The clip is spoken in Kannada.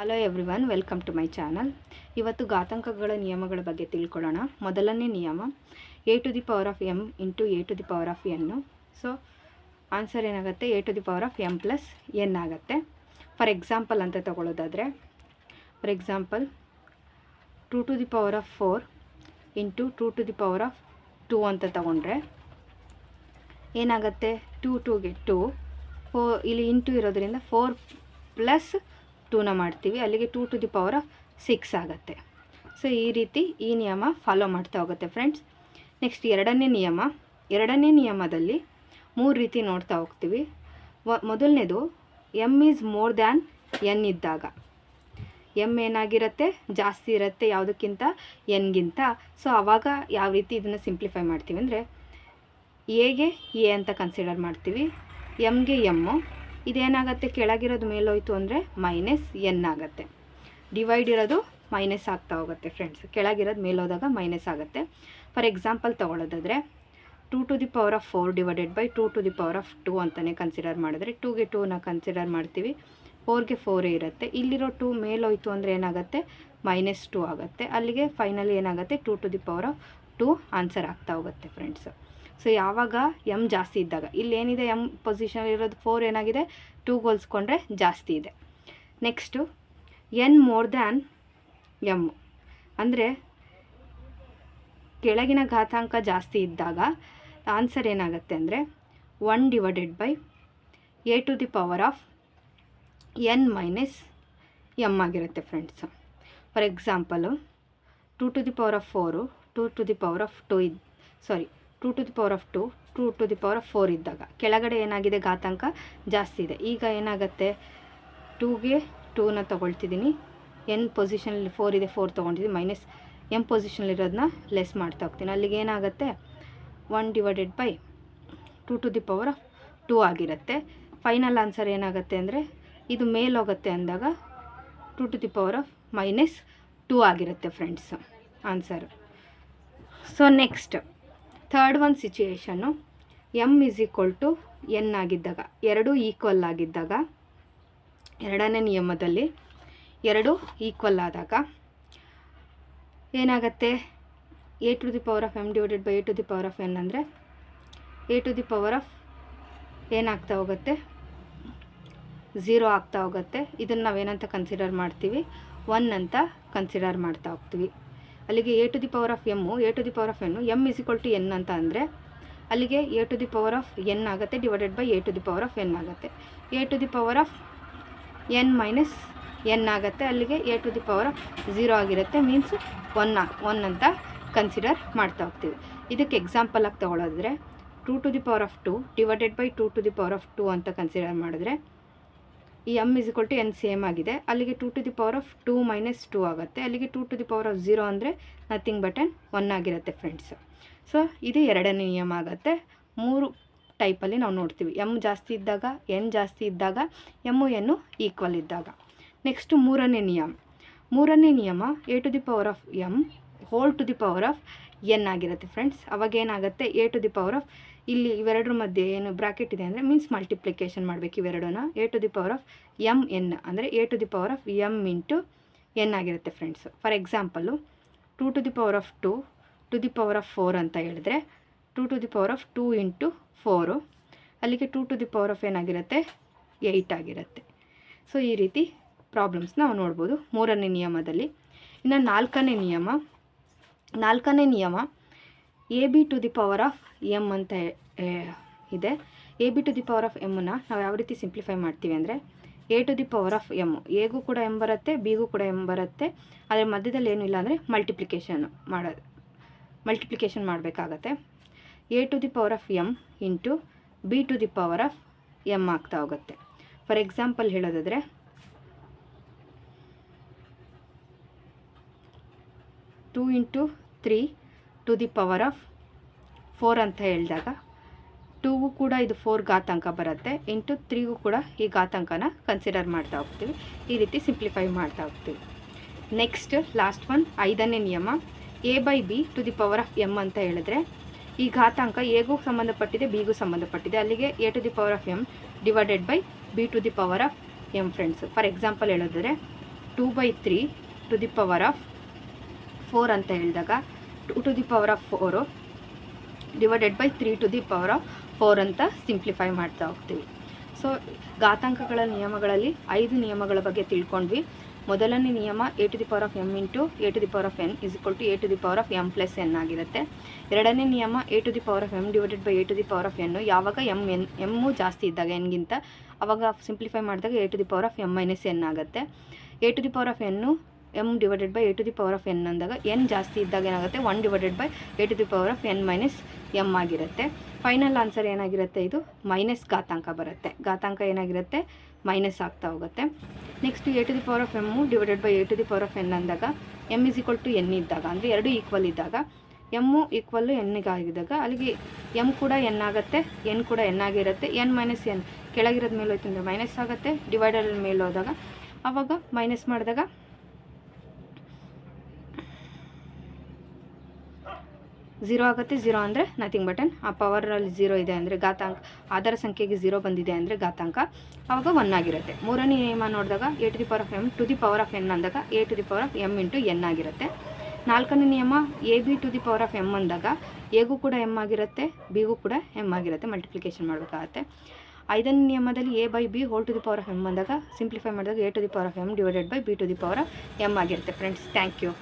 Hello everyone welcome to my channel ಇವತ್ತು ಘಾತಾಂಕಗಳ ನಿಯಮಗಳ ಬಗ್ಗೆ ತಿಳ್ಕೊಳ್ಳೋಣ. ಮೊದಲನೇ ನಿಯಮ A to the power of M into A to the power of N so answer ಏನಾಗುತ್ತೆ? A to the power of M plus N ಆಗುತ್ತೆ. ಫಾರ್ ಎಕ್ಸಾಂಪಲ್ ಅಂತ ತಗೊಳ್ಳೋದಾದರೆ for example two to the power of four into two to the power of two ಅಂತ ತಗೊಂಡ್ರೆ, ಏನಾಗುತ್ತೆ? ಟೂ ಟೂಗೆ ಟೂ ಫೋ ಇಲ್ಲಿ ಇಂಟು ಇರೋದ್ರಿಂದ ಫೋರ್ ಪ್ಲಸ್ ಟೂನ ಮಾಡ್ತೀವಿ, ಅಲ್ಲಿಗೆ two to the power of six ಆಗುತ್ತೆ. ಸೊ ಈ ರೀತಿ ಈ ನಿಯಮ ಫಾಲೋ ಮಾಡ್ತಾ ಹೋಗುತ್ತೆ ಫ್ರೆಂಡ್ಸ್ ನೆಕ್ಸ್ಟ್ ಎರಡನೇ ನಿಯಮ. ಎರಡನೇ ನಿಯಮದಲ್ಲಿ ಮೂರು ರೀತಿ ನೋಡ್ತಾ ಹೋಗ್ತೀವಿ. ಮೊದಲನೇದು M is more than N ಇದ್ದಾಗ. ಎಂ ಏನಾಗಿರುತ್ತೆ? ಜಾಸ್ತಿ ಇರುತ್ತೆ ಯಾವುದಕ್ಕಿಂತ? ಎನ್ಗಿಂತ ಸೊ ಆವಾಗ ಯಾವ ರೀತಿ ಇದನ್ನು ಸಿಂಪ್ಲಿಫೈ ಮಾಡ್ತೀವಿ ಅಂದರೆ ಎಗೆ ಎ ಅಂತ ಕನ್ಸಿಡರ್ ಮಾಡ್ತೀವಿ. ಎಮ್ಗೆ ಎಮ್ಮು ಇದೇನಾಗುತ್ತೆ? ಕೆಳಗಿರೋದು ಮೇಲೋಯ್ತು ಅಂದರೆ ಮೈನಸ್ ಎನ್ ಆಗುತ್ತೆ. ಡಿವೈಡ್ ಇರೋದು ಮೈನಸ್ ಆಗ್ತಾ ಹೋಗುತ್ತೆ ಫ್ರೆಂಡ್ಸ್. ಕೆಳಗಿರೋದು ಮೇಲೋದಾಗ ಮೈನಸ್ ಆಗುತ್ತೆ. For example ತೊಗೊಳ್ಳೋದಾದರೆ two to the power of four divided by two to the power of two ಅಂತಲೇ ಕನ್ಸಿಡರ್ ಮಾಡಿದ್ರೆ, ಟೂಗೆ ಟೂನ ಕನ್ಸಿಡರ್ ಮಾಡ್ತೀವಿ. ಫೋರ್ಗೆ ಫೋರೇ ಇರುತ್ತೆ. ಇಲ್ಲಿರೋ ಟೂ ಮೇಲೋಯ್ತು ಅಂದರೆ ಏನಾಗುತ್ತೆ? ಮೈನಸ್ ಟೂ ಆಗುತ್ತೆ. ಅಲ್ಲಿಗೆ ಫೈನಲಿ ಏನಾಗುತ್ತೆ? Two to the power of two answer ಆಗ್ತಾ ಹೋಗುತ್ತೆ ಫ್ರೆಂಡ್ಸ್. ಸೊ ಯಾವಾಗ ಎಂ ಜಾಸ್ತಿ ಇದ್ದಾಗ. ಇಲ್ಲಿ ಏನಿದೆ? ಎಂ ಪೊಸಿಷನ್ ಇರೋದು ಫೋರ್ ಏನಾಗಿದೆ? ಟೂ ಹೋಲ್ಸ್ಕೊಂಡ್ರೆ ಜಾಸ್ತಿ ಇದೆ. Next N more than M ಅಂದರೆ, ಕೆಳಗಿನ ಘಾತಾಂಕ ಜಾಸ್ತಿ ಇದ್ದಾಗ ಆನ್ಸರ್ ಏನಾಗುತ್ತೆ ಅಂದರೆ one divided by A to the power of N minus M ಆಗಿರುತ್ತೆ friends for example two to the power of four two to the power of two ಇದು sorry two to the power of two two to the power of four ಇದ್ದಾಗ. ಕೆಳಗಡೆ ಏನಾಗಿದೆ? ಘಾತಾಂಕ ಜಾಸ್ತಿ ಇದೆ. ಈಗ ಏನಾಗುತ್ತೆ? ಟೂಗೆ ಟೂನ ತೊಗೊಳ್ತಿದ್ದೀನಿ ಎನ್ ಪೊಸಿಷನಲ್ಲಿ ಫೋರ್ ಇದೆ ಫೋರ್ ತೊಗೊಂಡಿದ್ದೀನಿ ಮೈನಸ್ ಎಂ ಪೊಸಿಷನಲ್ಲಿರೋದನ್ನ ಲೆಸ್ ಮಾಡ್ತಾ ಹೋಗ್ತೀನಿ. ಅಲ್ಲಿಗೆ ಏನಾಗುತ್ತೆ? One divided by two to the power of two ಆಗಿರುತ್ತೆ. ಫೈನಲ್ ಆನ್ಸರ್ ಏನಾಗುತ್ತೆ ಅಂದರೆ, ಇದು ಮೇಲ್ ಹೋಗುತ್ತೆ ಅಂದಾಗ two to the power of minus two ಆಗಿರುತ್ತೆ friends answer so next third one situation M is equal to N ಆಗಿದ್ದಾಗ, ಎರಡು ಈಕ್ವಲ್ ಆಗಿದ್ದಾಗ, ಎರಡನೇ ನಿಯಮದಲ್ಲಿ ಎರಡು ಈಕ್ವಲ್ ಆದಾಗ ಏನಾಗುತ್ತೆ? A to the power of M divided by A to the power of N ಅಂದರೆ A to the power of ಏನಾಗ್ತಾ ಹೋಗುತ್ತೆ? ಝೀರೋ ಆಗ್ತಾ ಹೋಗುತ್ತೆ. ಇದನ್ನು ನಾವೇನಂತ ಕನ್ಸಿಡರ್ ಮಾಡ್ತೀವಿ? ಒನ್ ಅಂತ ಕನ್ಸಿಡರ್ ಮಾಡ್ತಾ ಹೋಗ್ತೀವಿ. ಅಲ್ಲಿಗೆ A to the power of M A to the power of N M is equal to N ಅಂತ ಅಂದರೆ ಅಲ್ಲಿಗೆ A to the power of N ಆಗುತ್ತೆ divided by A to the power of N ಆಗುತ್ತೆ. A to the power of N minus N ಆಗುತ್ತೆ, ಅಲ್ಲಿಗೆ A to the power of zero ಆಗಿರುತ್ತೆ ಮೀನ್ಸ್ ಒನ್ ಒನ್ ಅಂತ ಕನ್ಸಿಡರ್ ಮಾಡ್ತಾ ಹೋಗ್ತೀವಿ. ಇದಕ್ಕೆ ಎಕ್ಸಾಂಪಲ್ ಆಗಿ ತೊಗೊಳೋದ್ರೆ two to the power of two divided by two to the power of two ಅಂತ ಕನ್ಸಿಡರ್ ಮಾಡಿದ್ರೆ ಈ m is equal to n same ಆಗಿದೆ. ಅಲ್ಲಿಗೆ two to the power of two minus two ಆಗುತ್ತೆ. ಅಲ್ಲಿಗೆ two to the power of zero ಅಂದರೆ ನಥಿಂಗ್ ಬಟ್ ಆ್ಯಂಡ್ ಒನ್ ಆಗಿರುತ್ತೆ ಫ್ರೆಂಡ್ಸ್ ಸೊ ಇದು ಎರಡನೇ ನಿಯಮ ಆಗುತ್ತೆ. ಮೂರು ಟೈಪಲ್ಲಿ ನಾವು ನೋಡ್ತೀವಿ. ಎಂ ಜಾಸ್ತಿ ಇದ್ದಾಗ ಎನ್ ಜಾಸ್ತಿ ಇದ್ದಾಗ ಎಮ್ಮು ಎನ್ನು ಈಕ್ವಲ್ ಇದ್ದಾಗ. ನೆಕ್ಸ್ಟು ಮೂರನೇ ನಿಯಮ. ಮೂರನೇ ನಿಯಮ A to the power of M whole to the power of N ಆಗಿರುತ್ತೆ ಫ್ರೆಂಡ್ಸ್ ಅವಾಗ ಏನಾಗುತ್ತೆ? A to the power of ಇಲ್ಲಿ ಇವೆರಡರ ಮಧ್ಯೆ ಏನು ಬ್ರಾಕೆಟ್ ಇದೆ ಅಂದರೆ ಮೀನ್ಸ್ ಮಲ್ಟಿಪ್ಲಿಕೇಶನ್ ಮಾಡಬೇಕು ಇವೆರಡೂ A to the power of M N ಅಂದರೆ A to the power of M into N ಆಗಿರುತ್ತೆ friends for example two to the power of two to the power of four ಅಂತ ಹೇಳಿದ್ರೆ two to the power of two into four ಅಲ್ಲಿಗೆ two to the power of ಏನಾಗಿರುತ್ತೆ ಏಯ್ಟ್ ಆಗಿರುತ್ತೆ. ಸೊ ಈ ರೀತಿ ಪ್ರಾಬ್ಲಮ್ಸ್ ನಾವು ನೋಡ್ಬೋದು. ಮೂರನೇ ನಿಯಮದಲ್ಲಿ. ಇನ್ನು ನಾಲ್ಕನೇ ನಿಯಮ ನಾಲ್ಕನೇ ನಿಯಮ A B to the power of M ಅಂತ ಇದೆ. A B to the power of ಎಮ್ಮನ್ನು ನಾವು ಯಾವ ರೀತಿ ಸಿಂಪ್ಲಿಫೈ ಮಾಡ್ತೀವಿ ಅಂದರೆ A to the power of M ಎಗೂ ಕೂಡ ಎಂ ಬರುತ್ತೆ ಬಿಗೂ ಕೂಡ ಎಂ ಬರುತ್ತೆ. ಆದರೆ ಮಧ್ಯದಲ್ಲಿ ಏನೂ ಇಲ್ಲ ಅಂದರೆ ಮಲ್ಟಿಪ್ಲಿಕೇಶನ್ ಮಾಡೋದು ಮಲ್ಟಿಪ್ಲಿಕೇಶನ್ ಮಾಡಬೇಕಾಗತ್ತೆ. A to the power of M into B to the power of M ಆಗ್ತಾ ಹೋಗುತ್ತೆ. ಫಾರ್ ಎಕ್ಸಾಂಪಲ್ ಹೇಳೋದಾದರೆ two into three to the power of four ಅಂತ ಹೇಳಿದಾಗ ಟೂಗೂ ಕೂಡ ಇದು ಫೋರ್ ಘಾತಾಂಕ ಬರುತ್ತೆ. ಇಂಟು ತ್ರೀಗೂ ಕೂಡ ಈ ಘಾತಾಂಕನ ಕನ್ಸಿಡರ್ ಮಾಡ್ತಾ ಹೋಗ್ತೀವಿ. ಈ ರೀತಿ ಸಿಂಪ್ಲಿಫೈ ಮಾಡ್ತಾ ಹೋಗ್ತೀವಿ. ನೆಕ್ಸ್ಟ್ ಲಾಸ್ಟ್ ಒನ್ ಐದನೇ ನಿಯಮ. A by B to the power of M ಅಂತ ಹೇಳಿದ್ರೆ ಈ ಘಾತಾಂಕ ಎಗೂ ಸಂಬಂಧಪಟ್ಟಿದೆ ಬಿಗೂ ಸಂಬಂಧಪಟ್ಟಿದೆ. ಅಲ್ಲಿಗೆ A to the power of M divided by B to the power of M friends for example ಹೇಳಿದ್ರೆ two by three to the power of four ಅಂತ ಹೇಳಿದಾಗ two to the power of four divided by three to the power of four ಅಂತ ಸಿಂಪ್ಲಿಫೈ ಮಾಡ್ತಾ ಹೋಗ್ತೀವಿ. ಸೊ, ಘಾತಾಂಕಗಳ ನಿಯಮಗಳಲ್ಲಿ ಐದು ನಿಯಮಗಳ ಬಗ್ಗೆ ತಿಳ್ಕೊಂಡ್ವಿ. ಮೊದಲನೇ ನಿಯಮ A to the power of M into A to the power of N is equal to A to the power of M plus N ಆಗಿರುತ್ತೆ. ಎರಡನೇ ನಿಯಮ A to the power of M divided by A to the power of ಎನ್ನು ಯಾವಾಗ ಎಂ ಎನ್, ಎಮ್ಮು ಜಾಸ್ತಿ ಇದ್ದಾಗ ಎನ್ಗಿಂತ ಅವಾಗ ಸಿಂಪ್ಲಿಫೈ ಮಾಡಿದಾಗ A to the power of M minus N ಆಗುತ್ತೆ. A to the power of ಎನ್ನು M divided by A to the power of N ಅಂದಾಗ ಎನ್ ಜಾಸ್ತಿ ಇದ್ದಾಗ ಏನಾಗುತ್ತೆ? One divided by A to the power of N minus M ಆಗಿರುತ್ತೆ. ಫೈನಲ್ ಆನ್ಸರ್ ಏನಾಗಿರುತ್ತೆ ಇದು? ಮೈನಸ್ ಘಾತಾಂಕ ಬರುತ್ತೆ. ಘಾತಾಂಕ ಏನಾಗಿರುತ್ತೆ? ಮೈನಸ್ ಆಗ್ತಾ ಹೋಗುತ್ತೆ. Next A to the power of M divided by A to the power of N ಅಂದಾಗ M is equal to N ಇದ್ದಾಗ, ಅಂದರೆ ಎರಡು ಈಕ್ವಲ್ ಇದ್ದಾಗ ಎಮ್ಮು ಈಕ್ವಲ್ಲು ಎನ್ನಿಗಾಗಿದ್ದಾಗ ಅಲ್ಲಿಗೆ ಎಂ ಕೂಡ ಎನ್ ಆಗುತ್ತೆ ಎನ್ ಕೂಡ ಎನ್ ಆಗಿರುತ್ತೆ. ಎನ್ ಮೈನಸ್ ಎನ್ ಕೆಳಗಿರೋದ ಮೇಲೆ ಹೋಯ್ತು ಅಂದರೆ ಮೈನಸ್ ಆಗುತ್ತೆ ಡಿವೈಡರ್ ಮೇಲೆ ಹೋದಾಗ ಆವಾಗ ಮೈನಸ್ ಮಾಡಿದಾಗ ಝೀರೋ ಆಗುತ್ತೆ ಝೀರೋ ಅಂದರೆ ನಥಿಂಗ್ ಬಟನ್ ಆ ಪವರಲ್ಲಿ ಝೀರೋ ಇದೆ ಅಂದರೆ ಘಾತಾಂಕ, ಆಧಾರ ಸಂಖ್ಯೆಗೆ ಝೀರೋ ಬಂದಿದೆ ಅಂದರೆ ಘಾತಾಂಕ. ಆವಾಗ ಒನ್ ಆಗಿರುತ್ತೆ. ಮೂರನೇ ನಿಯಮ ನೋಡಿದಾಗ A to the power of M to the power of N ಅಂದಾಗ A to the power of M into N ಆಗಿರುತ್ತೆ. ನಾಲ್ಕನೇ ನಿಯಮ A B to the power of M ಅಂದಾಗ ಎಗೂ ಕೂಡ ಎಂ ಆಗಿರುತ್ತೆ ಬಿಗೂ ಕೂಡ ಎಂ ಆಗಿರುತ್ತೆ. ಮಲ್ಟಿಪ್ಲಿಕೇಶನ್ ಮಾಡಬೇಕಾಗತ್ತೆ. ಐದನೇ ನಿಯಮದಲ್ಲಿ A by B whole to the power of M ಅಂದಾಗ ಸಿಂಪ್ಲಿಫೈ ಮಾಡಿದಾಗ A to the power of M divided by B to the power of M ಆಗಿರುತ್ತೆ. Friends thank you